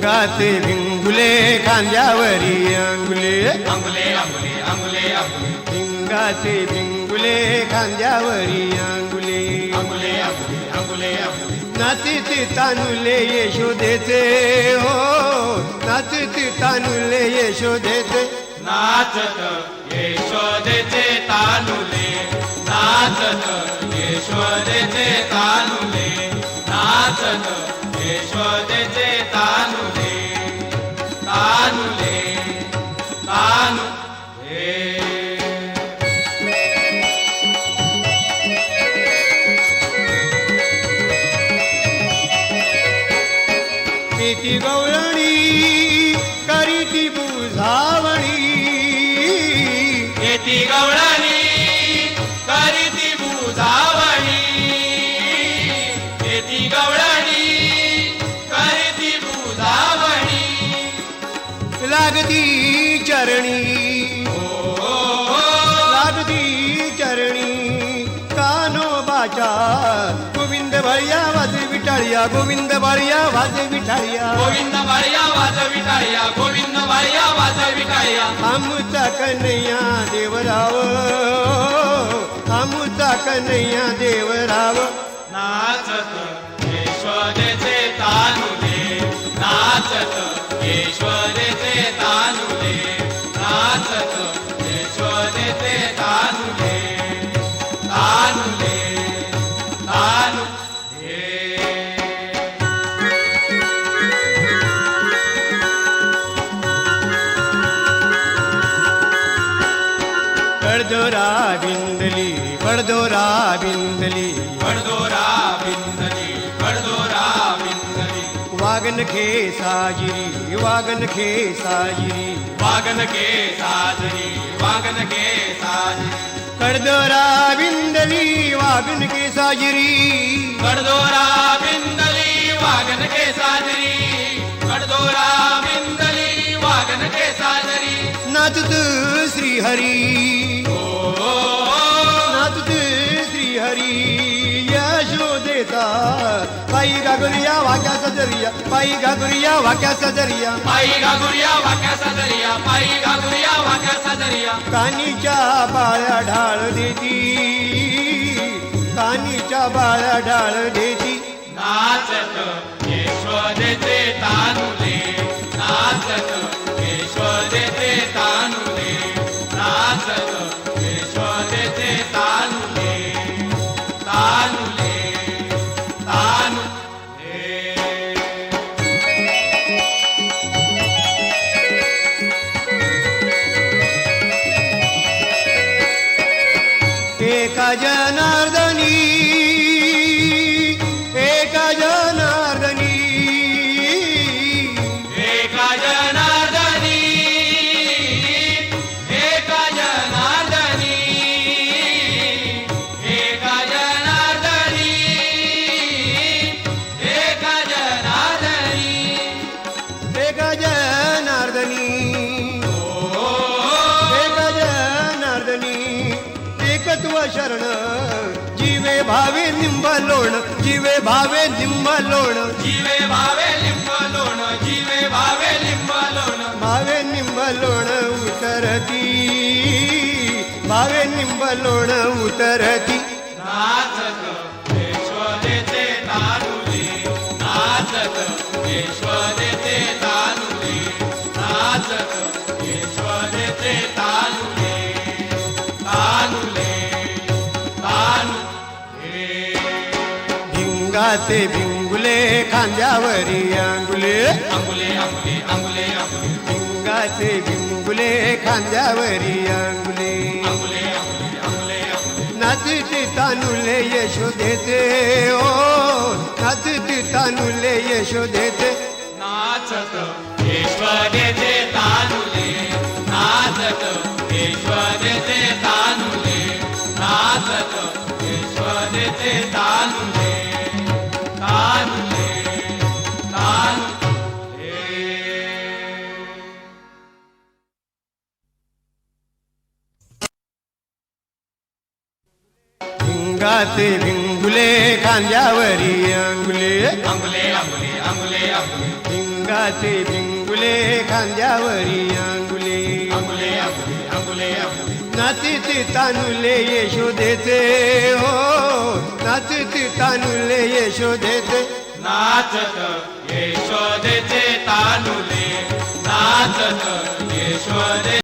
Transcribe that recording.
भिंगाचे भिंगुले खांद्यावरी अंगुले. अंगुले अंगुले अंगुले भिंगाचे भिंगुले खांद्यावरी अंगुले अंगुले अंगुले. नाचते तानुले यशोदेचे. हो नाचते तानुले यशोदेचे. नाचत यशोदेचे तानुले. नाचत यशोदेचे तानुले. नाचत यशोदेचे ती गवळणी करीती बुझावणी. येती गवळणी करीती बुजावणी येती गवळणी करीती बुजावणी लागती चरणी. लागती चरणी. कानोबाच्या गोविंद बळिया वाजे. विठारिया गोविंद बारिया वाजे विठारिया. गोविंद बारिया वाज विठारिया गोविंद बारिया वाज विठारिया. आमचा कन्हैया देवराव आमचा कन्हैया देवराव. नाचत. पडदोरा बिंदली पडदोरा बिंदली. बडदोरा बिंदली बडदोरा बिंदली. वागन खे साजिरी वागन खे साजिरी. वागन के साजरी वागन के साजरी. पडदोरा बिंदली वागन के साजिरी. कडदोरा बिंदली वागन के साजरी. कडदोरा बिंदली वागन के साजरी. नाचत श्रीहरी. नाचत पायी गागुरिया वाक्या सजरिया पायी गागुरिया वाक्या सजरिया पायी घागुरिया वाक्या साजरिया पायी घागुरिया वाक्या साजरिया कानीच्या बाळ्या ढाळ देती. कानीच्या बाळ्या ढाळ देती. नाचत यशोदेचे तानुले. नाचत यशोदेचे तानुले Gece nereden iyi જીવે ભાવે લીંબ લોણ જીવે ભાવે લીંબ લોણ જીવે ભાવે લીંબ લોણ જીવે ભાવે લીંબ લોણ ભાવે લીંબ લોણ ઉતરતી ભાવે લીંબ લોણ ઉતરતી નાચક ઈશ્વર તે તારુલી નાચક ઈશ્વર भिंगाचे भिंगुले खांद्यावरी अंगुले. अंगुले अंगुले अंगुले भिंगाचे भिंगुले खांद्यावरी अंगुले. नाचते तानुले यशोदेचे. ओ नाचते तानुले यशोदेचे. नाचत यशोदेचे तानुले. नाचत यशोदेचे तानुले. नाचत तानुले तानुले. भिंगाचे भिंगुले खांद्यावरी अंगुले. अंगुले अंगुले अंगुले रंगाचे भिंगुले खांद्यावरी अंगुले अंगुले अंगुले. नाचती तानुले यशोदेचे. हो नाचती तानुले यशोदेचे. नाचत यशोदेचे तानुले. नाचत यशोदे